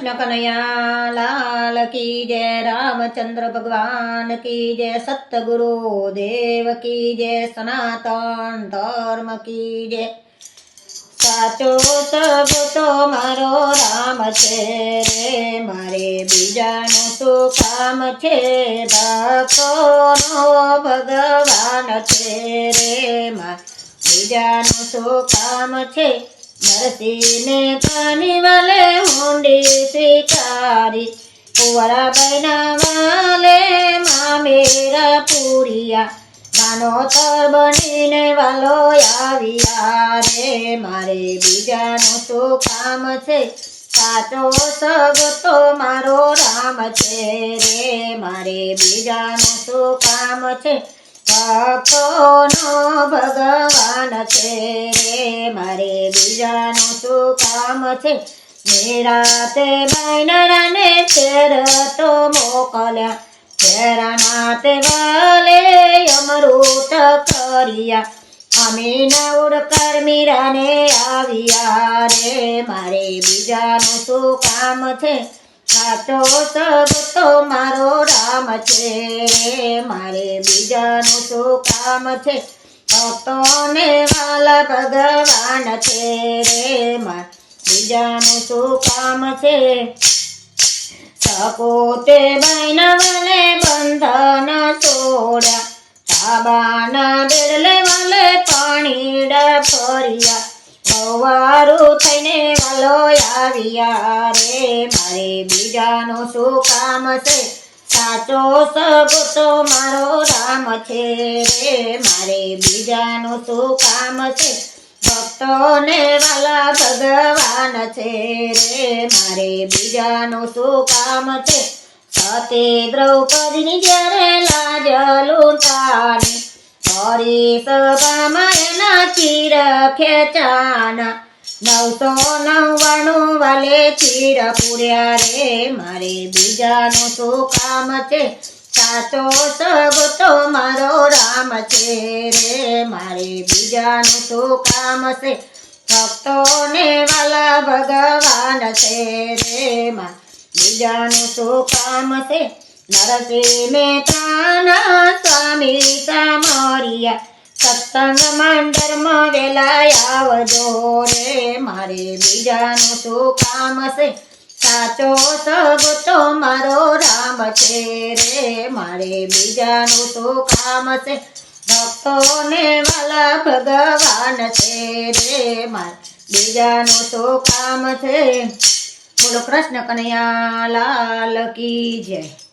કૃષ્ણ કનૈયા લાલ કી જય રામચંદ્ર ભગવાન કી જય સતગુરુ દેવ કી જય સનાતન ધર્મ કી જય સાચો સબ તો મારો રામ છે રે મારે બીજાનું શું કામ છે ભક્તોનો ભગવાન છે રે મા બીજાનું શું કામ છે નરસિંહને હુંડી સ્વીકારી કુંવરા બનાવાલે મામેરા પૂરિયા. માનો તર બનીને વાલો આવ્યા રે. મારે બીજાનું શું કામ છે? સાચો સગતો મારો રામ છે રે. મારે બીજાનું શું કામ છે? ભક્તોનો ભગવાન છે રે. મારે બીજાનું શું કામ છે? નિરાતે બૈનરાને ચેર તો મોકલ્યા ચેરાના તે વાલે અમૃત કર્યા અમે નવડ કરમીરાને આવ્યા રે મારે બીજાનું શું કામ છે સાચો તો મારો રામ છે રે મારે બીજાનું શું કામ છે ભક્તોને વાલા ભગવાન છે રે મા બીજાનું શું કામ છે. સપોતે બૈનવલે બંધન છોડ્યા સાબાના બેડલે વાલે પાણીડા ફર્યા સવારું થઈને વાલો આવ્યા રે. મારે બીજાનું શું કામ છે? સાચો સગો તો મારો રામ છે રે. મારે બીજાનું શું કામ છે? ભક્તોને વાલા ભગવાન છે રે. મારે બીજાનું શું કામ છે? સતી દ્રૌપદીની જ્યારે લાજ લૂંટાની હરી સભામાં એના ચીર ખેંચાના નવસો નવ્વાણું વાલે ચીર પૂર્યા રે. મારે બીજાનું શું કામ છે? સાચો સગતો મારો રામ છે રે, મારે બીજાનું શું કામ છે. ભક્તોને વાલા ભગવાન છે રે માં બીજાનું શું કામ છે. નરસિંહ મહેતાના સ્વામી સામરિયા, સત્સંગ મંડળમાં વેલા આવજો રે, મારે બીજાનું શું કામ છે. સાચો સગતો મારો રામ છે મારે બીજાનું તો કામ છે. ભક્તોને વાલા ભગવાન છે રે માર. બીજાનું તો કામ છે. બોલો કૃષ્ણ કનૈયા લાલ કી જય.